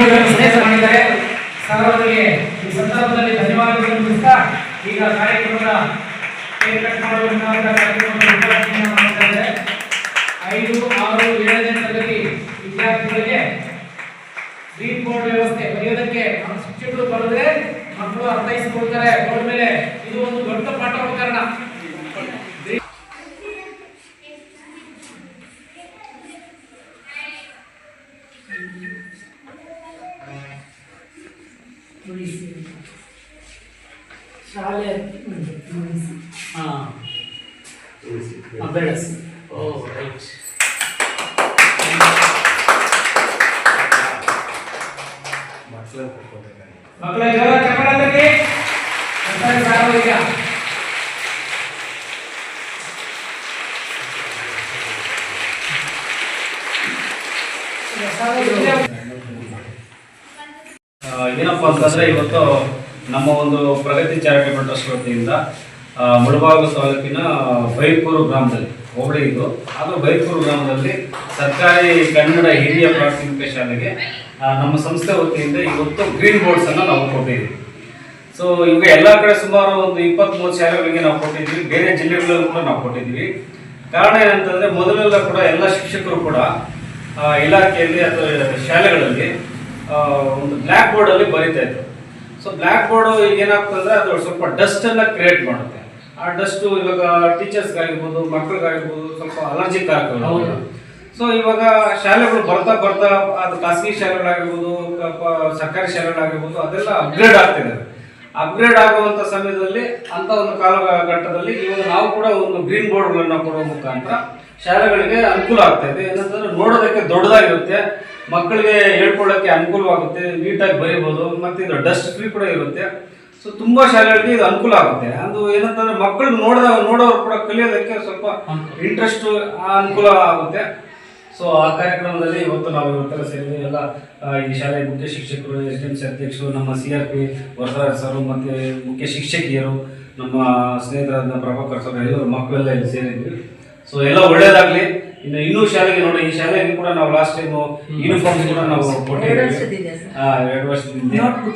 ಸ್ನೇಹ ಮಾಡಿದ್ದಾರೆ ಸರ್ವರಿಗೆ ಈ ಸಂದರ್ಭದಲ್ಲಿ ತಿಳಿಸ್ತಾ ಈಗ ಕಾರ್ಯಕ್ರಮದ ಕೇಕ್ ಕಟ್. ಐದು, ಆರು ವಿದ್ಯಾರ್ಥಿಗಳಿಗೆ ಗ್ರೀನ್ ಬೋರ್ಡ್ ವ್ಯವಸ್ಥೆ ಬರೆಯೋದಕ್ಕೆ ನಮ್ಮ ಶಿಕ್ಷಕರು ಮಕ್ಕಳು ಅರ್ಥೈಸಿಕೊಳ್ತಾರೆ ಬೋರ್ಡ್ ಮೇಲೆ ಇದು ಒಂದು ದೊಡ್ಡ ಪಾಠೋಪಕರಣ ಶಾಲೆ ಹಾಂ ಬೆಳೆಸಿ ಓ ರೈಟ್ ಮಕ್ಕಳ ಜೋರ ಚಪ್ಪಾಳೆ ತಟ್ಟಿ ಸರ್ ಅವರಿಗೆ ಆ, ಏನಪ್ಪಾ ಅಂತಂದರೆ ಇವತ್ತು ನಮ್ಮ ಒಂದು ಪ್ರಗತಿ ಚಾರಿಟೇಬಲ್ ಟ್ರಸ್ಟ್ ವತಿಯಿಂದ ಮುಳಬಾಗಿಲು ತಾಲೂಕಿನ ಬೈಪೂರು ಗ್ರಾಮದಲ್ಲಿ, ಹೋಬಳಿ ಇದು. ಅದು ಬೈಪೂರು ಗ್ರಾಮದಲ್ಲಿ ಸರ್ಕಾರಿ ಕನ್ನಡ ಹಿರಿಯ ಪ್ರಾಥಮಿಕ ಶಾಲೆಗೆ ನಮ್ಮ ಸಂಸ್ಥೆ ವತಿಯಿಂದ ಇವತ್ತು ಗ್ರೀನ್ ಬೋರ್ಡ್ಸ್ ಅನ್ನ ನಾವು ಕೊಟ್ಟಿದ್ದೀವಿ. ಸೊ ಈಗ ಎಲ್ಲ ಕಡೆ ಸುಮಾರು ಒಂದು ಇಪ್ಪತ್ತ್ ಮೂವತ್ತು ಶಾಲೆಗಳಿಗೆ ನಾವು ಕೊಟ್ಟಿದ್ದೀವಿ. ಬೇರೆ ಜಿಲ್ಲೆಗಳಲ್ಲೂ ಕೂಡ ನಾವು ಕೊಟ್ಟಿದ್ದೀವಿ. ಕಾರಣ ಏನಂತಂದ್ರೆ, ಮೊದಲೆಲ್ಲ ಕೂಡ ಎಲ್ಲ ಶಿಕ್ಷಕರು ಕೂಡ ಇಲಾಖೆಯಲ್ಲಿ ಅಥವಾ ಶಾಲೆಗಳಲ್ಲಿ ಒಂದು ಬ್ಲ್ಯಾಕ್ ಬೋರ್ಡ್ ಅಲ್ಲಿ ಬರೀತಾ ಇತ್ತು ಸೊ ಬ್ಲ್ಯಾಕ್ ಬೋರ್ಡ್ ಈಗ ಏನಾಗ್ತದೆ ಅದು ಸ್ವಲ್ಪ ಡಸ್ಟ್ ಎಲ್ಲ ಕ್ರಿಯೇಟ್ ಮಾಡುತ್ತೆ. ಆ ಡಸ್ಟ್ ಇವಾಗ ಟೀಚರ್ಸ್ ಆಗಿರ್ಬೋದು ಮಕ್ಕಳಿಗಾಗಿರ್ಬೋದು ಸ್ವಲ್ಪ ಅಲರ್ಜಿ ಹೌದು. ಸೊ ಇವಾಗ ಶಾಲೆಗಳು ಬರ್ತಾ ಬರ್ತಾ ಅದು ಖಾಸಗಿ ಶಾಲೆಗಳಾಗಿರ್ಬೋದು ಸರ್ಕಾರಿ ಶಾಲೆಗಳಾಗಿರ್ಬೋದು ಅದೆಲ್ಲ ಅಪ್ಗ್ರೇಡ್ ಆಗ್ತಿದೆ ಅಪ್ಗ್ರೇಡ್ ಆಗುವಂತ ಸಮಯದಲ್ಲಿ ಅಂತ ಒಂದು ಕಾಲಘಟ್ಟದಲ್ಲಿ ಇವಾಗ ನಾವು ಕೂಡ ಒಂದು ಗ್ರೀನ್ ಬೋರ್ಡ್ಗಳನ್ನ ಕೊಡುವ ಮುಖಾಂತರ ಶಾಲೆಗಳಿಗೆ ಅನುಕೂಲ ಆಗ್ತಾ ಇದೆ. ಏನಂತಂದ್ರೆ ನೋಡೋದಕ್ಕೆ ದೊಡ್ಡದಾಗಿರುತ್ತೆ. ಮಕ್ಕಳಿಗೆ ಹೇಳ್ಕೊಳ್ಳೋಕ್ಕೆ ಅನುಕೂಲವಾಗುತ್ತೆ ನೀಟಾಗಿ ಬರೀಬೋದು ಮತ್ತು ಇದು ಡಸ್ಟ್ ಫ್ರೀ ಕೂಡ ಇರುತ್ತೆ. ಸೊ ತುಂಬಾ ಶಾಲೆಗಳಿಗೆ ಇದು ಅನುಕೂಲ ಆಗುತ್ತೆ. ಅದು ಏನಂತಂದ್ರೆ ಮಕ್ಕಳು ನೋಡಿದಾಗ ನೋಡೋರು ಕೂಡ ಕಲಿಯೋದಕ್ಕೆ ಸ್ವಲ್ಪ ಇಂಟ್ರೆಸ್ಟ್ ಅನುಕೂಲ ಆಗುತ್ತೆ. ಸೊ ಆ ಕಾರ್ಯಕ್ರಮದಲ್ಲಿ ಇವತ್ತು ನಾವು ಇವತ್ತೆಲ್ಲ ಸೇರಿ ಎಲ್ಲ ಈ ಶಾಲೆಯ ಮುಖ್ಯ ಶಿಕ್ಷಕರು ಎಸ್ ಡಿ ಎಂ ಸಿ ಅಧ್ಯಕ್ಷರು ನಮ್ಮ C R P Varadaraj sir ಮತ್ತು ಮುಖ್ಯ ಶಿಕ್ಷಕಿಯರು ನಮ್ಮ ಸ್ನೇಹಿತರಾದ ಪ್ರಭಾಕರ್ ಸರ್ ಎಲ್ಲರೂ ಮಕ್ಕಳೆಲ್ಲ ಇಲ್ಲಿ ಸೇರಿದ್ವಿ. ಸೊ ಎಲ್ಲ ಒಳ್ಳೇದಾಗ್ಲಿ. ಇನ್ನು ಇನ್ನೂ ಶಾಲೆಗೆ ನೋಡಿ ಈ ಶಾಲೆಗೆ ಕೂಡ ನಾವು ಲಾಸ್ಟ್ ಟೈಮ್ ಯೂನಿಫಾರ್ಮ್ ಕೂಡ ನಾವು ಕೊಟ್ಟಿದ್ದೀವಿ. ಆ, ಎರಡು ವರ್ಷದಿಂದ.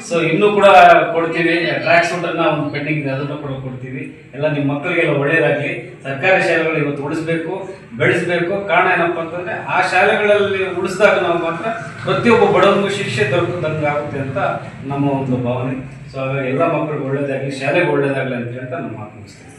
ಸೊ ಇನ್ನೂ ಕೂಡ ಕೊಡ್ತೀವಿ. ಟ್ರ್ಯಾಕ್ಸ್ ಸೂಟ್ ಅನ್ನ ಒಂದು ಪೆಂಡಿಂಗ್ ಇದೆ ಅದನ್ನು ಕೂಡ ಕೊಡ್ತೀವಿ. ಎಲ್ಲ ನಿಮ್ಮ ಮಕ್ಕಳಿಗೆಲ್ಲ ಒಳ್ಳೆಯದಾಗಲಿ. ಸರ್ಕಾರಿ ಶಾಲೆಗಳು ಇವತ್ತು ಉಳಿಸ್ಬೇಕು ಬೆಳೆಸಬೇಕು. ಕಾರಣ ಏನಪ್ಪ ಅಂತಂದ್ರೆ ಆ ಶಾಲೆಗಳಲ್ಲಿ ಉಳಿಸಿದಾಗ ನಾವು ಮಾತ್ರ ಪ್ರತಿಯೊಬ್ಬ ಬಡವನಿಗೂ ಶಿಕ್ಷೆ ದೊರಕದಂಗೆ ಆಗುತ್ತೆ ಅಂತ ನಮ್ಮ ಒಂದು ಭಾವನೆ. ಸೊ ಹಾಗಾಗಿ ಎಲ್ಲ ಮಕ್ಕಳಿಗೆ ಒಳ್ಳೇದಾಗಲಿ ಶಾಲೆಗೆ ಒಳ್ಳೇದಾಗಲಿ ಅಂತ ಹೇಳ್ತಾ ನಮ್ಮ ಮಾತು ಮುಗಿಸ್ತೀವಿ